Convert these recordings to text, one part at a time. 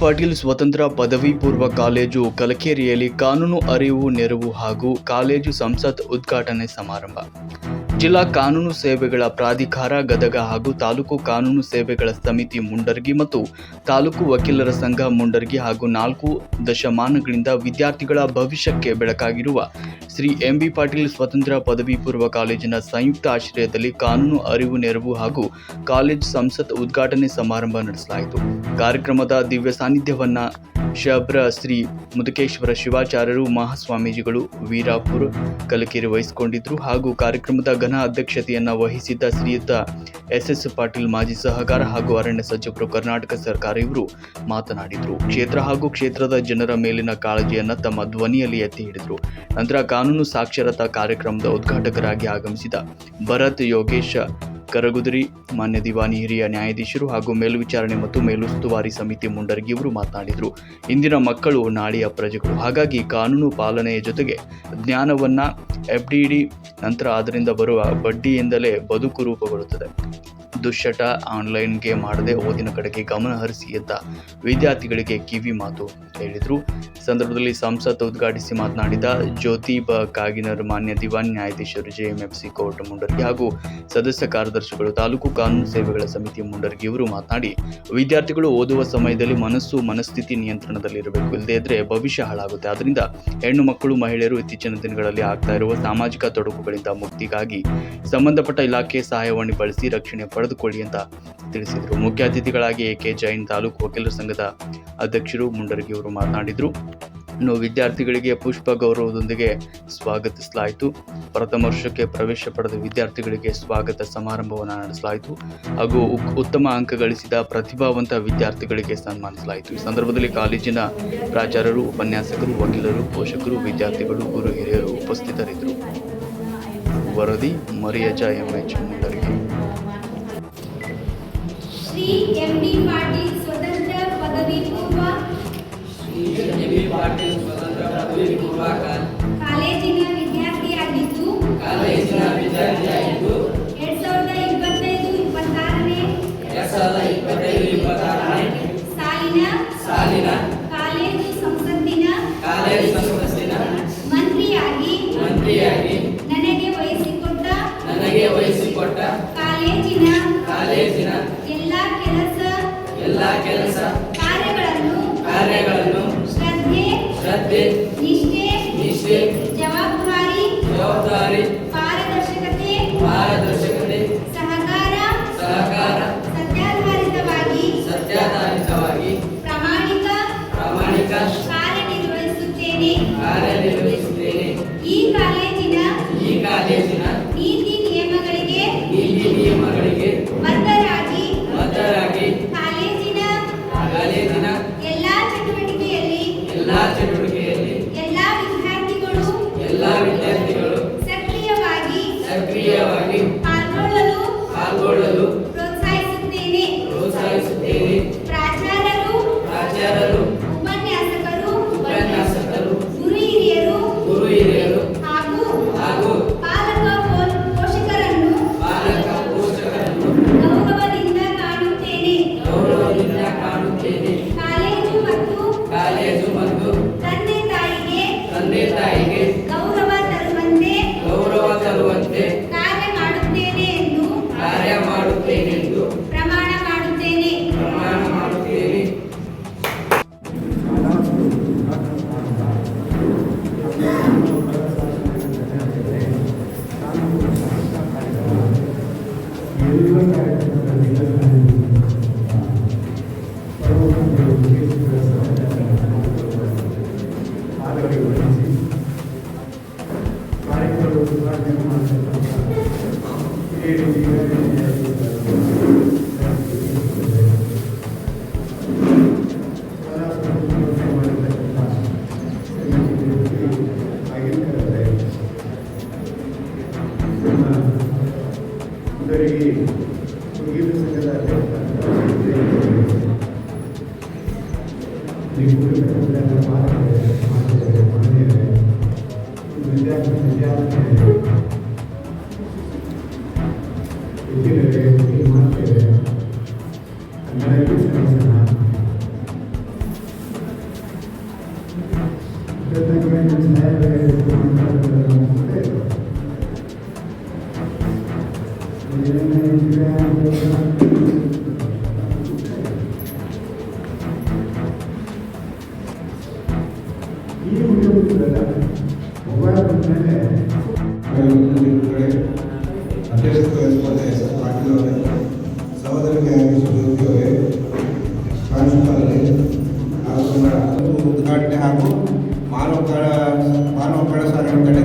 ಪಾಟೀಲ್ ಸ್ವತಂತ್ರ ಪದವಿ ಪೂರ್ವ ಕಾಲೇಜು ಕಲಕೇರಿಯಲ್ಲಿ ಕಾನೂನು ಅರಿವು ನೆರವು ಹಾಗೂ ಕಾಲೇಜು ಸಂಸತ್ ಉದ್ಘಾಟನೆ ಸಮಾರಂಭ. ಜಿಲ್ಲಾ ಕಾನೂನು ಸೇವೆಗಳ ಪ್ರಾಧಿಕಾರ, ಗದಗ ಹಾಗೂ ತಾಲೂಕು ಕಾನೂನು ಸೇವೆಗಳ ಸಮಿತಿ ಮುಂಡರ್ಗಿ ಮತ್ತು ತಾಲೂಕು ವಕೀಲರ ಸಂಘ ಮುಂಡರ್ಗಿ ಹಾಗೂ ನಾಲ್ಕು ದಶಮಾನಗಳಿಂದ ವಿದ್ಯಾರ್ಥಿಗಳ ಭವಿಷ್ಯಕ್ಕೆ ಬೆಳಕಾಗಿರುವ ಶ್ರೀ ಎಂಬಿ ಪಾಟೀಲ್ ಸ್ವತಂತ್ರ ಪದವಿ ಪೂರ್ವ ಕಾಲೇಜಿನ ಸಂಯುಕ್ತ ಆಶ್ರಯದಲ್ಲಿ ಕಾನೂನು ಅರಿವು, ನೆರವು ಹಾಗೂ ಕಾಲೇಜ್ ಸಂಸತ್ ಉದ್ಘಾಟನೆ ಸಮಾರಂಭ ನಡೆಸಲಾಯಿತು. ಕಾರ್ಯಕ್ರಮದ ದಿವ್ಯ ಸಾನ್ನಿಧ್ಯವನ್ನ ಶಬ್ರ ಶ್ರೀ ಮುದುಕೇಶ್ವರ ಶಿವಾಚಾರ್ಯರು ಮಹಾಸ್ವಾಮೀಜಿಗಳು ವೀರಾಪುರ್ ಕಲಕೇರಿ ವಹಿಸಿಕೊಂಡಿದ್ದರು ಹಾಗೂ ಕಾರ್ಯಕ್ರಮದ ಘನ ಅಧ್ಯಕ್ಷತೆಯನ್ನು ವಹಿಸಿದ್ದ ಶ್ರೀಯುತ ಎಸ್ ಎಸ್ ಪಾಟೀಲ್ ಮಾಜಿ ಸಹಕಾರ ಹಾಗೂ ಅರಣ್ಯ ಸಚಿವರು ಕರ್ನಾಟಕ ಸರ್ಕಾರ ಇವರು ಮಾತನಾಡಿದರು. ಕ್ಷೇತ್ರ ಹಾಗೂ ಕ್ಷೇತ್ರದ ಜನರ ಮೇಲಿನ ಕಾಳಜಿಯನ್ನು ತಮ್ಮ ಧ್ವನಿಯಲ್ಲಿ ಎತ್ತಿ ಹಿಡಿದರು. ನಂತರ ಕಾನೂನು ಸಾಕ್ಷರತಾ ಕಾರ್ಯಕ್ರಮದ ಉದ್ಘಾಟಕರಾಗಿ ಆಗಮಿಸಿದ ಭರತ್ ಯೋಗೇಶ ಕರಗುದರಿ, ಮಾನ್ಯ ದಿವಾನಿ ಹಿರಿಯ ನ್ಯಾಯಾಧೀಶರು ಹಾಗೂ ಮೇಲ್ವಿಚಾರಣೆ ಮತ್ತು ಮೇಲುಸ್ತುವಾರಿ ಸಮಿತಿ ಮುಂಡರ್ಗಿ ಇವರು ಮಾತನಾಡಿದರು. ಇಂದಿನ ಮಕ್ಕಳು ನಾಳೆಯ ಪ್ರಜೆಗಳು. ಹಾಗಾಗಿ ಕಾನೂನು ಪಾಲನೆಯ ಜೊತೆಗೆ ಜ್ಞಾನವನ್ನು ಎಫ್ ಡಿ ನಂತರ ಅದರಿಂದ ಬರುವ ಬಡ್ಡಿಯಿಂದಲೇ ಬದುಕು ರೂಪುಗೊಳ್ಳುತ್ತದೆ. ದುಶ್ಚಟ ಆನ್ಲೈನ್ ಗೇಮ್ ಮಾಡದೆ ಓದಿನ ಕಡೆಗೆ ಗಮನ ಹರಿಸಿ ಅಂತ ವಿದ್ಯಾರ್ಥಿಗಳಿಗೆ ಕಿವಿ ಮಾತು ಹೇಳಿದರು. ಸಂದರ್ಭದಲ್ಲಿ ಸಂಸತ್ ಉದ್ಘಾಟಿಸಿ ಮಾತನಾಡಿದ ಜ್ಯೋತಿ ಬ ಕಾಗಿನರ್ ಮಾನ್ಯ ದಿವಾನ್ ನ್ಯಾಯಾಧೀಶರು ಜೆಎಂಎಫ್ಸಿ ಕೋರ್ಟ್ ಮುಂಡರ್ಗಿ ಹಾಗೂ ಸದಸ್ಯ ಕಾರ್ಯದರ್ಶಿಗಳು ತಾಲೂಕು ಕಾನೂನು ಸೇವೆಗಳ ಸಮಿತಿ ಮುಂಡರ್ಗಿ ಇವರು ಮಾತನಾಡಿ, ವಿದ್ಯಾರ್ಥಿಗಳು ಓದುವ ಸಮಯದಲ್ಲಿ ಮನಸ್ಸು ಮನಸ್ಥಿತಿ ನಿಯಂತ್ರಣದಲ್ಲಿರಬೇಕು. ಇಲ್ಲದೇ ಇದ್ರೆ ಭವಿಷ್ಯ ಹಾಳಾಗುತ್ತೆ. ಆದ್ದರಿಂದ ಹೆಣ್ಣು ಮಕ್ಕಳು ಮಹಿಳೆಯರು ಇತ್ತೀಚಿನ ದಿನಗಳಲ್ಲಿ ಆಗ್ತಾ ಇರುವ ಸಾಮಾಜಿಕ ತೊಡಕುಗಳಿಂದ ಮುಕ್ತಿಗಾಗಿ ಸಂಬಂಧಪಟ್ಟ ಇಲಾಖೆ ಸಹಾಯವಾಣಿ ಬಳಸಿ ರಕ್ಷಣೆ ಪಡೆದುಕೊಳ್ಳಿ ಅಂತ ತಿಳಿಸಿದರು. ಮುಖ್ಯ ಅತಿಥಿಗಳಾಗಿ ಎ ಕೆ. ಜೈನ್ ತಾಲೂಕು ವಕೀಲರ ಸಂಘದ ಅಧ್ಯಕ್ಷರು ಮುಂಡರಗಿ ಅವರು ಮಾತನಾಡಿದರು. ಇನ್ನು ವಿದ್ಯಾರ್ಥಿಗಳಿಗೆ ಪುಷ್ಪ ಗೌರವದೊಂದಿಗೆ ಸ್ವಾಗತಿಸಲಾಯಿತು. ಪ್ರಥಮ ವರ್ಷಕ್ಕೆ ಪ್ರವೇಶ ಪಡೆದ ವಿದ್ಯಾರ್ಥಿಗಳಿಗೆ ಸ್ವಾಗತ ಸಮಾರಂಭವನ್ನು ನಡೆಸಲಾಯಿತು. ಹಾಗೂ ಉತ್ತಮ ಅಂಕ ಗಳಿಸಿದ ಪ್ರತಿಭಾವಂತ ವಿದ್ಯಾರ್ಥಿಗಳಿಗೆ ಸನ್ಮಾನಿಸಲಾಯಿತು. ಈ ಸಂದರ್ಭದಲ್ಲಿ ಕಾಲೇಜಿನ ಪ್ರಾಚಾರ್ಯರು, ಉಪನ್ಯಾಸಕರು, ವಕೀಲರು, ಪೋಷಕರು, ವಿದ್ಯಾರ್ಥಿಗಳು, ಗುರು, ಹಿರಿಯರು ಉಪಸ್ಥಿತರಿದ್ದರು. ವರದಿ ಮರಿಯಜ MH Mundaragi. Shri M D Patil ಸ್ವತಂತ್ರ ಪದವಿ ಪೂರ್ವ ಎಬಿ ಪಾಟೀಲ್ ಸ್ವತಂತ್ರ ಪದವಿ ಪೂರ್ವ ಕಾಲೇಜಿನ ವಿದ್ಯಾರ್ಥಿಯಾಗಿದ್ದು ಕಾಲೇಜಿನ ವಿದ್ಯಾರ್ಥಿಯಾಗಿದ್ದು ಎರಡ್ ಸಾವಿರದ ಇಪ್ಪತ್ತೈದು ಇಪ್ಪತ್ತಾರನೇ ಎರಡ್ ಸಾವಿರದ ಇಪ್ಪತ್ತೈದು ಇಪ್ಪತ್ತಾರನೇ ಸಾಲಿನ ಸಾಲಿನ ಮಾನವ ಕಳ ಮಾನವ ಕಡೆ ಸಾಗಣೆ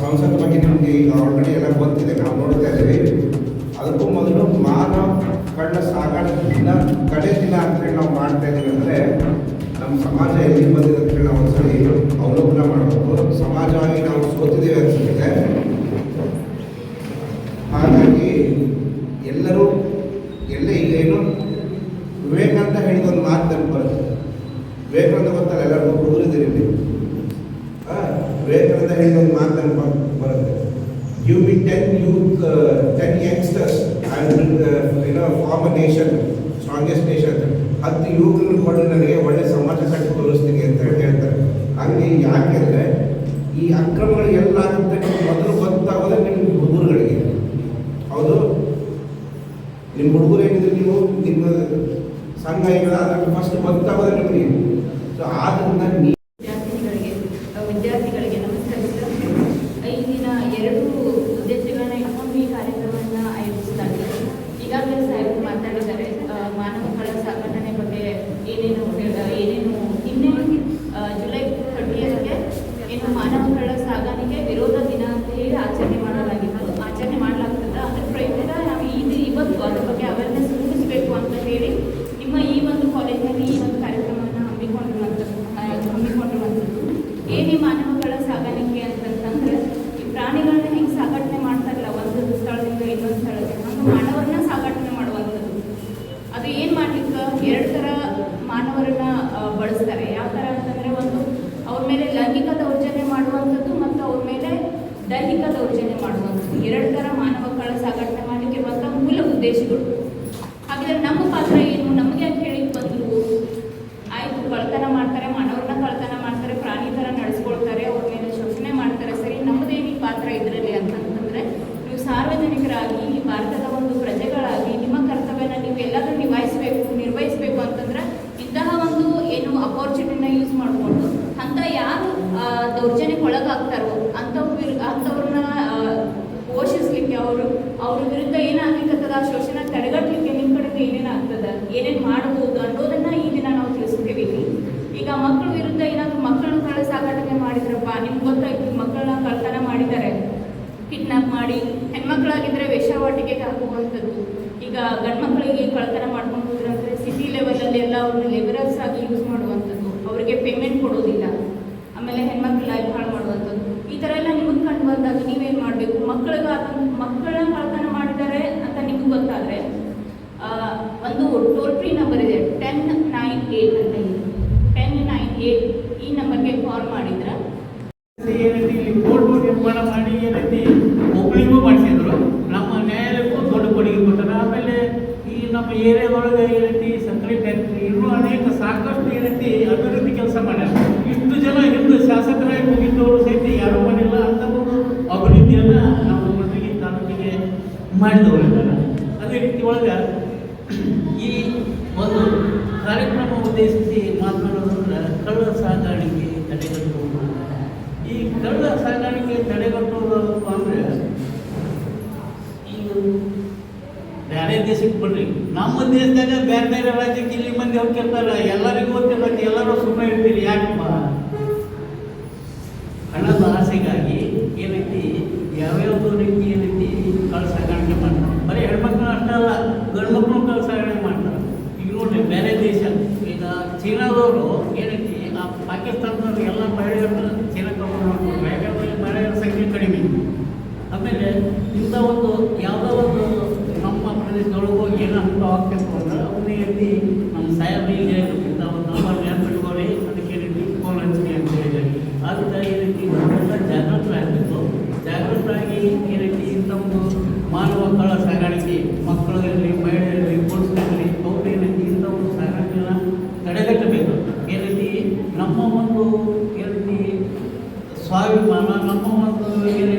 ಸಂಸದ ಬಗ್ಗೆ ನಿಮಗೆ ಈಗ ಆಲ್ರೆಡಿ ಎಲ್ಲ ಗೊತ್ತಿದೆ, ನಾವು ನೋಡ್ತಾ ಇದ್ದೀವಿ. ಅದಕ್ಕೂ ಮೊದಲು ಮಾನವ ಸಾಗಣೆ ದಿನ ಕಡೆ ದಿನ ಅಂತೇಳಿ ನಾವು ಮಾಡ್ತಾ ಇದ್ದೀವಿ ಅಂದರೆ ನಮ್ಮ ಸಮಾಜ ಎಲ್ಲಿ ಬಂದಿದೆ ಅಂತೇಳಿ ನಾವು ಒಂದ್ಸಲಿ ಅವಲೋಕನ ಮಾಡಬೇಕು ಸಮಾಜವಾಗಿ ನಾವು ಸೋತಿದ್ದೇವೆ ಅನ್ಸುತ್ತೆ ಹಾಗಾಗಿ ಎಲ್ಲರೂ ಎಲ್ಲ ಈಗ ಏನು ವಿವೇಕಾನಂದ ಹೇಳಿದ ಒಂದು ಮಾತು ನೆನಪು ಬರುತ್ತೆ ವಿವೇಕಾನಂದ ಗೊತ್ತಲ್ಲ ಎಲ್ಲರಿಗೂ ಹುಡುಗರಿದ್ದೀರಿ ಹೇಳಿ ಒಂದು ಮಾತು ನೆನಪು ಬರುತ್ತೆ. You me ten youth ten youngsters and ಏನೋ ಫಾರ್ಮ್ ನೇಷನ್ ಸ್ಟ್ರಾಂಗೆಸ್ಟ್ ನೇಷನ್ ಹತ್ತು ಯುವಕರನ್ನು ಕೊಟ್ಟು ನನಗೆ ಒಳ್ಳೆ ಸಮಾಜ ಕಟ್ಟಿ ತೋರಿಸ್ತೀನಿ ಅಂತ ಹೇಳಿ ಹೇಳ್ತಾರೆ ಹಾಗೆ ಯಾಕೆಂದರೆ ಈ ಅಕ್ರಮಗಳು ಎಲ್ಲ ಆಗುತ್ತೆ ನಮ್ಗೆ ಮೊದಲು ಗೊತ್ತಾಗೋದೇ ನಿಮ್ಮ ಹುಡುಗರುಗಳಿಗೆ ಹೌದು ನಿಮ್ಮ ಹುಡುಗರು ಏನಿದ್ರೆ ನೀವು ನಿಮ್ಮ ಸಂಘ ಈಗ ಫಸ್ಟ್ ಗೊತ್ತಾಗೋದೇ ನಿಮಗೆ ಸೊ ಆದ್ದರಿಂದ ನೀವು ವಿದ್ಯಾರ್ಥಿನಿಗಳಿಗೆ ಅಹ್, ವಿದ್ಯಾರ್ಥಿಗಳಿಗೆ ನಮಸ್ಕರಿಸಿದ ಇಂದಿನ ದಿನ ಎರಡು ಉದ್ದೇಶಗಳನ್ನ ಇಟ್ಕೊಂಡು ಈ ಕಾರ್ಯಕ್ರಮವನ್ನು ಆಯೋಜಿಸಲಾಗಿದೆ ಈಗಾಗಲೇ ಸಾಹೇಬರು ಮಾತಾಡಿದ್ದಾರೆ ಅಹ್, ಮಾನವ ಕಳ್ಳ ಸಾಗಣೆ ಬಗ್ಗೆ ಏನೇನು ಹೇಳ್- ಏನೇನು ನಿನ್ನೆ ಅಹ್, ಜುಲೈ ಥರ್ಟಿಯತ್ಗೆ ಏನು ಮಾನವ ಕಳ್ಳ ಸಾಗಾಣಿಕೆ ವಿರೋಧ ದಿನ ಅಂತ ಹೇಳಿ ಆಚರಣೆ ಮಾಡಲಾಗಿತ್ತು ಆಚರಣೆ ಮಾಡಲಾಗ್ತದೆ ಅದ್ರ ಪ್ರಯುಕ್ತ ನಾವು ಇದು ಇವತ್ತು ಅದ್ರ ಬಗ್ಗೆ ಅವೇರ್ನೆಸ್ ಮೂಡಿಸಬೇಕು ಅಂತ ಹೇಳಿ ನಿಮ್ಮ ಈ ಒಂದು ಕಾಲೇಜಿನಲ್ಲಿ ಈ ಒಂದು ಕಾರ್ಯಕ್ರಮವನ್ನು ಹಮ್ಮಿಕೊಂಡಿರುವಂಥದ್ದು ಆ, ಹಮ್ಮಿಕೊಂಡಿರುವಂಥದ್ದು ಏನೇ ಮಾನವಗಳ ಸಾಗಾಣಿಕೆ ಅಂತಂತಂದ್ರೆ ಈ ಪ್ರಾಣಿಗಳನ್ನ ಹೆಂಗೆ ಸಾಗಾಟನೆ ಮಾಡ್ತಾರಲ್ಲ ಒಂದು ಸ್ಥಳದಿಂದ ಇನ್ನೊಂದು ಸ್ಥಳಕ್ಕೆ ಹಂಗೆ ಮಾನವರನ್ನ ಸಾಗಾಟನೆ ಮಾಡುವಂಥದ್ದು ಅದು ಏನು ಮಾಡ್ಲಿಕ್ಕೆ ಎರಡು ಥರ ಮಾನವರನ್ನ ಆ, ಬಳಸ್ತಾರೆ. ಯಾವ ಥರ ಅಂತಂದರೆ ಒಂದು ಅವ್ರ ಮೇಲೆ ಲೈಂಗಿಕ ದೌರ್ಜನ್ಯ ಮಾಡುವಂಥದ್ದು ಮತ್ತು ಅವ್ರ ಮೇಲೆ ದೈಹಿಕ ದೌರ್ಜನ್ಯ ಮಾಡುವಂಥದ್ದು. ಎರಡು ಥರ ಮಾನವ ಕಳ್ಳ ಸಾಗಾಟನೆ ಮಾಡಲಿಕ್ಕಿರುವಂಥ ಮೂಲ ಉದ್ದೇಶಗಳು. ಹಾಗಿದ್ರೆ ನಮ್ಮ ಪಾತ್ರ ಏನು? ನಮಗೆ ಅಂತ ಹೇಳಿ ಬಂದರು? ಆಯಿತು ಕಳ್ತನ ಮಾಡ್ತಾರೆ, ಮಾನವರನ್ನ ಕಳ್ತನ ಮಾಡ್ತಾರೆ, ಪ್ರಾಣಿ ಥರ ನಡೆಸ್ಕೊಳ್ತಾರೆ, ಅವ್ರ ಮೇಲೆ ಶೋಷಣೆ ಮಾಡ್ತಾರೆ. ಸರಿ ನಮ್ಮದೇನು ಪಾತ್ರ ಇದರಲ್ಲಿ ಅಂತಂತಂದರೆ, ನೀವು ಸಾರ್ವಜನಿಕರಾಗಿ ಭಾರತದ ಒಂದು ಪ್ರಜೆಗಳಾಗಿ, ನಿಮ್ಮ ಕರ್ತವ್ಯನ ನೀವು ಎಲ್ಲಾದರೂ ನಿಭಾಯಿಸಬೇಕು ನಿರ್ವಹಿಸಬೇಕು ಅಂತಂದ್ರೆ ಇಂತಹ ಒಂದು ಏನು ಅಪರ್ಚುನಿಟಿನ ಯೂಸ್ ಮಾಡಿಕೊಂಡು ಅಂತ ಯಾರು ಆ, ದೌರ್ಜನ್ಯಕ್ಕೆ ಒಳಗಾಗ್ತಾರೋ ಅಂಥವ್ರನ್ನ ಪೋಷಿಸ್ಲಿಕ್ಕೆ ಅವರು, ಅವ್ರ ವಿರುದ್ಧ ಏನಾಗ್ಲಿಕ್ಕತ್ತದ ಆ ಶೋಷಣೆ ತಡೆಗಟ್ಟಲಿಕ್ಕೆ ನಿಮ್ಮ ಕಡೆಯಿಂದ ಏನೇನು ಆಗ್ತದ? ಏನೇನು ಮಾಡಬಹುದು ಅನ್ನೋದನ್ನ ಈ ದಿನ ನಾವು ತಿಳಿಸ್ತೀವಿ. ಇಲ್ಲಿ. ಈಗ ಮಕ್ಕಳ ವಿರುದ್ಧ ಏನಾದರೂ ಮಕ್ಕಳನ್ನ ಕಳ್ಳ ಸಾಗಾಟನೆ ಮಾಡಿದ್ರಪ್ಪ, ನಿಮ್ಗೆ ಗೊತ್ತಾಯ್ತು ಮಕ್ಕಳನ್ನ ಕಳ್ತನ ಮಾಡಿದ್ದಾರೆ? ಕಿಡ್ನಾಪ್ ಮಾಡಿ, ಹೆಣ್ಮಕ್ಳಾಗಿದ್ರೆ ವೇಷವಾಟಿಕೆಗೆ ಹಾಕುವಂಥದ್ದು. ಈಗ ಗಂಡು ಮಕ್ಕಳಿಗೆ ಕಳ್ತನ ಮಾಡ್ಕೊಂಡು ಹೋದ್ರಂದ್ರೆ ಸಿಟಿ ಲೆವೆಲಲ್ಲಿ ಎಲ್ಲ ಅವ್ರನ್ನ ಲೆಬರರ್ಸ್ ಆಗಿ ಯೂಸ್ ಮಾಡುವಂಥದ್ದು. ಅವರಿಗೆ ಪೇಮೆಂಟ್ ಕೊಡೋದಿಲ್ಲ. ಆಮೇಲೆ ಹೆಣ್ಮಕ್ಳು ಲೈಫ್ ಥರ ಎಲ್ಲ ನಿಮಗೆ ಕಂಡು ಬಂದಾಗ ನೀವೇನು ಮಾಡಬೇಕು? ಮಕ್ಕಳಿಗೆ ಮಕ್ಕಳನ್ನ ಕಳ್ತನ ಮಾಡಿದ್ದಾರೆ ಅಂತ ನಿಮ್ಗೆ ಗೊತ್ತಾದರೆ ಒಂದು ಟೋಲ್ ಫ್ರೀ ನಂಬರ್ ಇದೆ. ಟೆನ್ ನೈನ್ ಏಯ್ಟ್ ಅಂತ ಇದೆ. ಟೆನ್ ನೈನ್ ಏಯ್ಟ್ ಈ ನಂಬರ್ಗೆ ಕಾಲ್ ಮಾಡಿದ್ರೆ. ಮಾಡಿ ಏನೈತಿ? ನಮ್ಮ ದೊಡ್ಡ ಕೊಡುಗೆ ಕೊಡ್ತಾರೆ ಆಮೇಲೆ ಈ ನಮ್ಮ ಏರಿಯಾದೊಳಗೆ ಏನೈತಿ? ಸಕ್ಕರೆ ಫ್ಯಾಕ್ಟ್ರಿ ಇನ್ನೂ ಅನೇಕ ಸಾಕಷ್ಟು ಏನೈತಿ? ಅಭಿವೃದ್ಧಿ ಮಾಡಿದವರು ಇದ್ದಾರೆ ಅದೇ ರೀತಿ ಒಳಗೆ ಈ ಒಂದು ಕಾರ್ಯಕ್ರಮ ಉದ್ದೇಶಿಸಿ ಮಾತನಾಡೋದಂದ್ರೆ ಕಳ್ಳ ಸಾಗಾಣಿಕೆ ತಡೆಗಟ್ಟುವುದು. ಈ ಕಳ್ಳ ಸಾಗಾಣಿಕೆ ತಡೆಗಟ್ಟುವುದು ಅಂದರೆ ಈಗ ಬೇರೆ ದೇಶಕ್ಕೆ ಬಿಡ್ರಿ ನಮ್ಮ ದೇಶದಾಗ ಬೇರೆ ಬೇರೆ ರಾಜ್ಯಕ್ಕೆ ಇಲ್ಲಿ ಮಂದಿ ಹೋಗ್ತಿರ್ತಾರೆ ಎಲ್ಲರಿಗೂ ಗೊತ್ತಿಲ್ಲ ಎಲ್ಲರೂ ಸುಮ್ಮನೆ ಇರ್ತೀರಿ. ಯಾಕಪ್ಪ? ಹಣದ ಆಸೆಗಾಗಿ ಏನೈತಿ ಯಾವ್ಯಾವ ರೀತಿ ಏನೈತಿ ಕಳ್ಳ ಸಾಗಾಣಿಕೆ ಮಾಡ್ತಾರೆ ಬರೀ ಹೆಣ್ಮಕ್ಳು ಅಷ್ಟೇ ಅಲ್ಲ ಗಂಡು ಮಕ್ಕಳು ಕಳ್ಳ ಸಾಗಾಣಿಕೆ ಮಾಡ್ತಾರೆ ಈಗ ನೋಡ್ರಿ ಬೇರೆ ದೇಶ ಈಗ ಚೀನಾದವರು ಏನೈತಿ ಆ ಪಾಕಿಸ್ತಾನದವ್ರು ಎಲ್ಲ ಮಹಿಳೆಯರನ್ನ ಚೀನಕ್ಕೆ ಕರ್ಕೊಂಡು ಯಾಕಂದರೆ ಮಹಿಳೆಯರ ಸಂಖ್ಯೆ ಕಡಿಮೆ. ಆಮೇಲೆ ಇಂಥ ಒಂದು ಯಾವುದೋ ಒಂದು ನಮ್ಮ ಪ್ರದೇಶದೊಳಗೆ ಹೋಗಿ ಏನೋ ಅಂತ ಆಗ್ಬೇಕು ಅಂದ್ರೆ ಅವನೇ ಎಲ್ಲಿ ನಮ್ಮ ಸಾಹೇಬರಿಗೆ ಇಂಥ ಒಂದು ನಂಬರ್ ನೆನ್ಪಿಟ್ಕೊಳ್ಳಿ ಅದಕ್ಕೆ ರೀತಿ ಫೋನ್ ಹಂಚಿಕೆ ಅಂತ ಹೇಳಿದ್ದಾರೆ. ಆದ್ದರಿಂದ ಈ ರೀತಿ ಜಾಗೃತರಾಗಬೇಕು. ಜಾಗೃತರಾಗಿ ರೀತಿ ಇಂಥ ಒಂದು ಮಾನವ ಕಳ್ಳ ಸಾಗಾಣಿಕೆ ಮಕ್ಕಳಿರಲಿ ಮಹಿಳೆಯರಲ್ಲಿ ಪುರುಷರಿರಲಿ ಅವ್ರು ಏನೈತಿ ಇಂಥ ಒಂದು ಸಾಗಾಣಿಕೆನ ತಡೆಗಟ್ಟಬೇಕು ಏನೈತಿ ನಮ್ಮ ಒಂದು ಏನೈತಿ ಸ್ವಾಭಿಮಾನ ನಮ್ಮ ಒಂದು ಏನೈತಿ ನಮ್ಮ